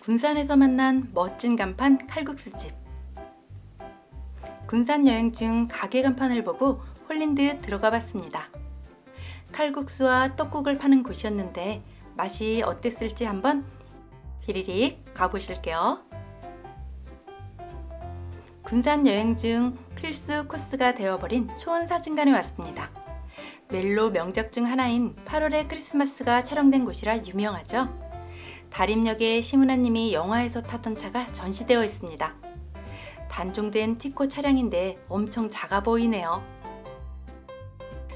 군산에서 만난 멋진 간판 칼국수집. 군산 여행 중 가게 간판을 보고 홀린 듯 들어가 봤습니다. 칼국수와 떡국을 파는 곳이었는데 맛이 어땠을지 한번 히리릭 가보실게요. 군산 여행 중 필수 코스가 되어버린 초원 사진관에 왔습니다. 멜로 명작 중 하나인 8월의 크리스마스가 촬영된 곳이라 유명하죠. 다림역에 심은하님이 영화에서 타던 차가 전시되어 있습니다. 단종된 티코 차량인데 엄청 작아 보이네요.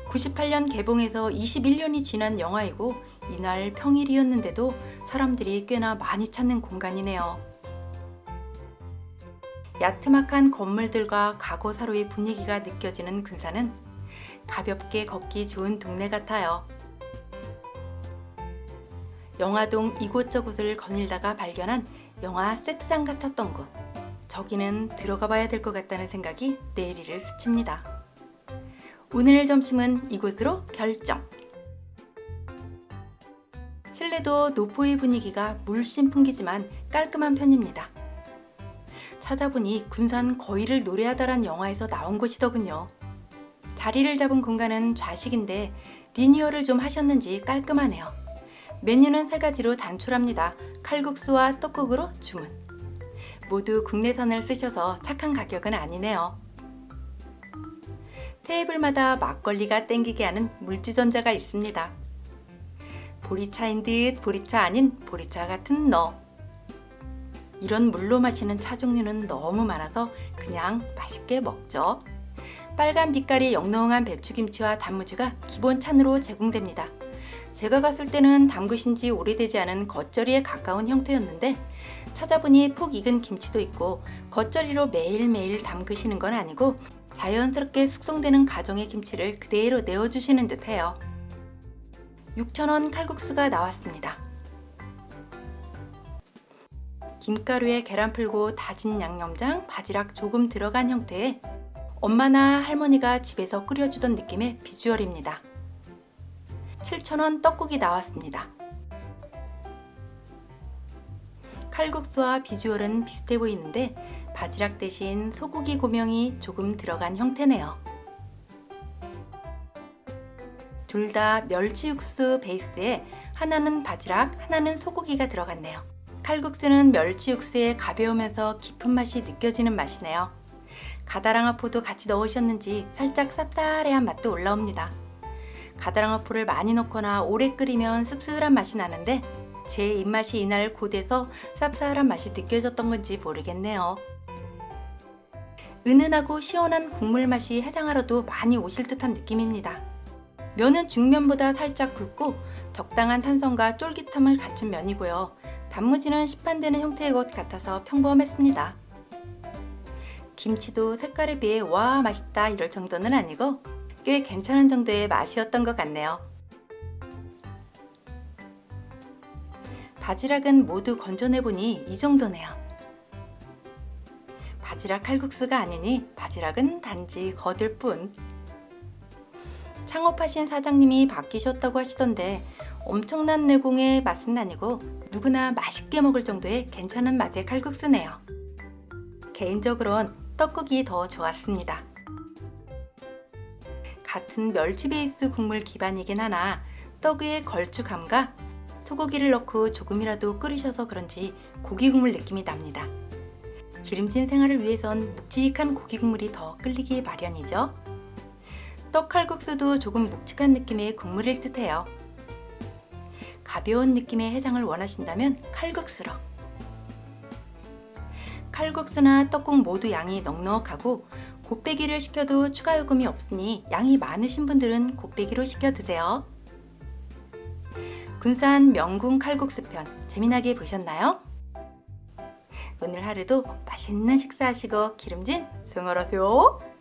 98년 개봉해서 21년이 지난 영화이고 이날 평일이었는데도 사람들이 꽤나 많이 찾는 공간이네요. 야트막한 건물들과 가고사로의 분위기가 느껴지는 근사는 가볍게 걷기 좋은 동네 같아요. 영화동 이곳저곳을 거닐다가 발견한 영화 세트장 같았던 곳. 저기는 들어가 봐야 될 것 같다는 생각이 내리를 스칩니다. 오늘 점심은 이곳으로 결정. 실내도 노포의 분위기가 물씬 풍기지만 깔끔한 편입니다. 찾아보니 군산 거위를 노래하다란 영화에서 나온 곳이더군요. 자리를 잡은 공간은 좌식인데 리니어를 좀 하셨는지 깔끔하네요. 메뉴는 세 가지로 단출합니다. 칼국수와 떡국으로 주문. 모두 국내산을 쓰셔서 착한 가격은 아니네요. 테이블마다 막걸리가 땡기게 하는 물주전자가 있습니다. 보리차인 듯 보리차 아닌 보리차 같은 너. 이런 물로 마시는 차 종류는 너무 많아서 그냥 맛있게 먹죠. 빨간 빛깔이 영롱한 배추김치와 단무지가 기본 찬으로 제공됩니다. 제가 갔을 때는 담그신 지 오래되지 않은 겉절이에 가까운 형태였는데 찾아보니 푹 익은 김치도 있고 겉절이로 매일매일 담그시는 건 아니고 자연스럽게 숙성되는 가정의 김치를 그대로 내어주시는 듯 해요. 6,000원 칼국수가 나왔습니다. 김가루에 계란 풀고 다진 양념장, 바지락 조금 들어간 형태의 엄마나 할머니가 집에서 끓여주던 느낌의 비주얼입니다. 7,000원 떡국이 나왔습니다. 칼국수와 비주얼은 비슷해 보이는데 바지락 대신 소고기 고명이 조금 들어간 형태네요. 둘 다 멸치 육수 베이스에 하나는 바지락, 하나는 소고기가 들어갔네요. 칼국수는 멸치 육수에 가벼우면서 깊은 맛이 느껴지는 맛이네요. 가다랑어포도 같이 넣으셨는지 살짝 쌉싸래한 맛도 올라옵니다. 가다랑어포를 많이 넣거나 오래 끓이면 씁쓸한 맛이 나는데 제 입맛이 이날 곧에서 쌉쌀한 맛이 느껴졌던 건지 모르겠네요. 은은하고 시원한 국물 맛이 해장하러도 많이 오실 듯한 느낌입니다. 면은 중면보다 살짝 굵고 적당한 탄성과 쫄깃함을 갖춘 면이고요. 단무지는 시판되는 형태의 것 같아서 평범했습니다. 김치도 색깔에 비해 와 맛있다 이럴 정도는 아니고 꽤 괜찮은 정도의 맛이었던 것 같네요. 바지락은 모두 건져내보니 이 정도네요. 바지락 칼국수가 아니니 바지락은 단지 거들 뿐. 창업하신 사장님이 바뀌셨다고 하시던데 엄청난 내공의 맛은 아니고 누구나 맛있게 먹을 정도의 괜찮은 맛의 칼국수네요. 개인적으론 떡국이 더 좋았습니다. 같은 멸치 베이스 국물 기반이긴 하나 떡의 걸쭉함과 소고기를 넣고 조금이라도 끓이셔서 그런지 고기 국물 느낌이 납니다. 기름진 생활을 위해선 묵직한 고기 국물이 더 끌리기 마련이죠. 떡 칼국수도 조금 묵직한 느낌의 국물일 듯해요. 가벼운 느낌의 해장을 원하신다면 칼국수로. 칼국수나 떡국 모두 양이 넉넉하고 곱빼기를 시켜도 추가 요금이 없으니 양이 많으신 분들은 곱빼기로 시켜 드세요. 군산 명궁 칼국수 편 재미나게 보셨나요? 오늘 하루도 맛있는 식사하시고 기름진 생활하세요.